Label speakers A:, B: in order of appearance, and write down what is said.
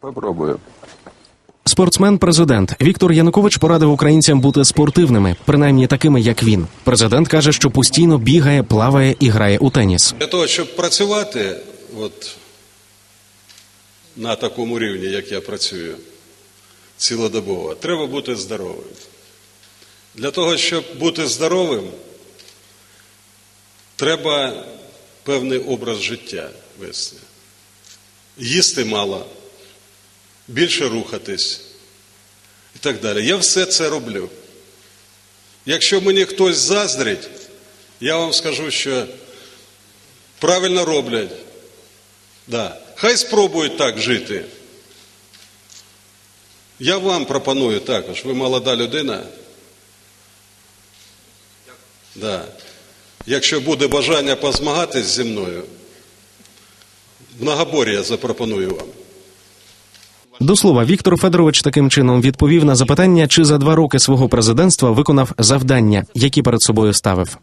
A: Попробую.
B: Спортсмен-президент Віктор Янукович порадив українцям бути спортивними, принаймні такими, як він. Президент каже, що постійно бігає, плаває і грає у теніс.
C: Для того, щоб працювати от, на такому рівні, як я працюю, цілодобово, треба бути здоровим. Для того, щоб бути здоровим, треба певний образ життя вести. Їсти мало, більше рухатись і так далі. Я все це роблю. Якщо мені хтось заздрить, я вам скажу, що правильно роблять. Да. Хай спробують так жити. Я вам пропоную також. Ви молода людина. Да. Якщо буде бажання позмагатись зі мною, многобор'я запропоную вам.
B: До слова, Віктор Федорович таким чином відповів на запитання, чи за два роки свого президентства виконав завдання, які перед собою ставив.